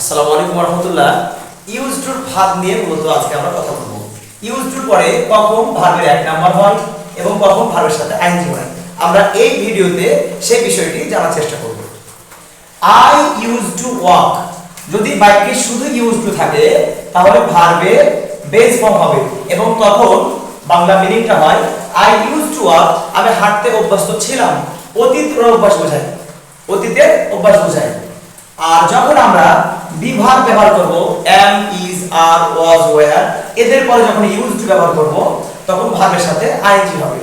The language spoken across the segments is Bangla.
আসসালামু আলাইকুম রহমতুল্লাহ। ইউজ টুর ভাগ নিয়ে মূলত আজকে আমরা কথা বলব। ইউজ টুর পরে কখন ভার্বের এক নাম্বার হয় এবং কখন ভার্বের সাথে আইনজি হয়। আমরা এই ভিডিওতে সেই বিষয়টি জানার চেষ্টা করব। আই ইউজ টু ওয়াক যদি বাক্যে শুধু ইউজ টু থাকে, তাহলে ভার্বে বেস ফর্ম হবে এবং তখন বাংলা মিনিংটা হয় আই ইউজ টু ওয়াক আমি হাঁটতে অভ্যস্ত ছিলাম। অতীত অভ্যাস বোঝায়। অতীতের অভ্যাস বোঝায়। আর যখন আমরা বিভাগ ব্যবহার করব am is are was were এদের পরে যখন ইউজ টু ব্যবহার করব, তখন ভার্বের সাথে আইএনজি হবে।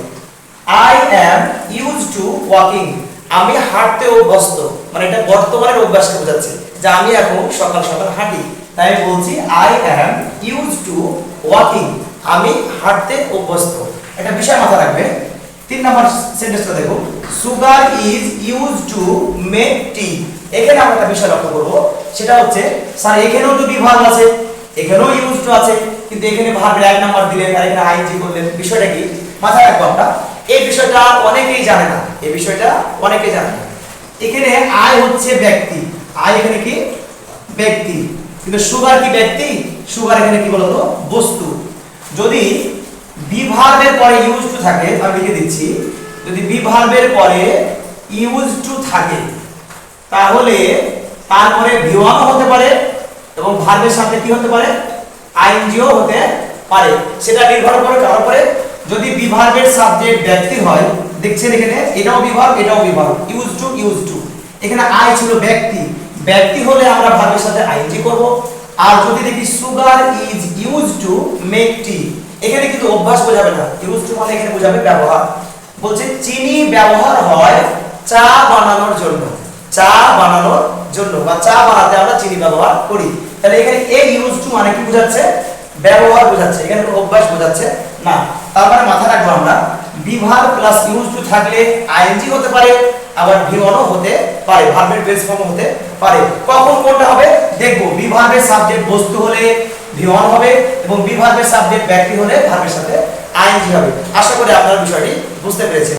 I am use to walking আমি হাঁটতে অভ্যস্ত। মানে এটা বর্তমানের অভ্যাসকে বোঝাচ্ছে যে আমি এখন সকাল সকাল হাঁটি। তাই আমি বলছি I am use to walking আমি হাঁটতে অভ্যস্ত। একটা বিষয় মাথা রাখবে। তিন নাম্বার সেন্টেন্সটা দেখো। Sugar is use to make tea এখানে আমরা একটা বিষয় লক্ষ্য করব, সেটা হচ্ছে, স্যার, এখানেও তো বিভাগ আছে, এখানেও ইউজ টু আছে, কিন্তু এখানে ভার্বের এক নাম্বার দিলেন আর এখানে আইএনজি করলেন বিষয়টা কি? মাথায় রাখব আমরা, এই বিষয়টা অনেকেই জানে না, এই বিষয়টা অনেকেই জানে না। এখানে আয় হচ্ছে ব্যক্তি আয় এখানে কি? ব্যক্তি। কিন্তু সুগার কি ব্যক্তি? সুগার এখানে কি বলতো? বস্তু। যদি বিভার্বের পরে ইউজ টু থাকে, আমি লিখে দিচ্ছি, যদি বিভার্বের পরে ইউজ টু থাকে তাহলে তারপরে ভিওয়ানও হতে পারে এবং ভার্বের সাথে কি হতে পারে? আইএনজিও হতে পারে। সেটা নির্ভর করে কারোর উপরে। যদি বিভার্বের সাবজেক্ট ব্যক্তি হয়, দেখছেন এখানে, এটাও বিভাগ এটাও বিভাগ ইউজ টু ইউজ টু এখানে আই ছিল ব্যক্তি। ব্যক্তি হলে আমরা ভার্বের সাথে আইএনজি করব। আর যদি দেখি sugar is use to make tea এখানে কিন্তু অভ্যাস বোঝাবে না। ইউজ টু মানে এখানে বোঝাবে ব্যবহার। বলছে, চিনি ব্যবহার হয় চা বানানোর জন্য। চা বানানোর জন্য বা চা বানাতে আমরা চিনি ব্যবহার করি। তাহলে এখানে এই ইউজ টু মানে কি বোঝাচ্ছে? ব্যবহার বোঝাচ্ছে। এখানে অভ্যাস বোঝাচ্ছে। না, তার মানে মাথা রাখব আমরা, বিভার প্লাস ইউজ টু থাকলে আইএনজি হতে পারে, আবার ভিওনও হতে পারে ভার্বের বেস ফর্ম হতে পারে। কখন কোনটা হবে? দেখব বিভার্বের সাবজেক্ট বস্তু হলে ভিওন হবে এবং বিভার্বের সাবজেক্ট ব্যক্তি হলে ভার্বের সাথে আইএনজি হবে। আশা করি আপনারা বিষয়টি বুঝতে পেরেছেন।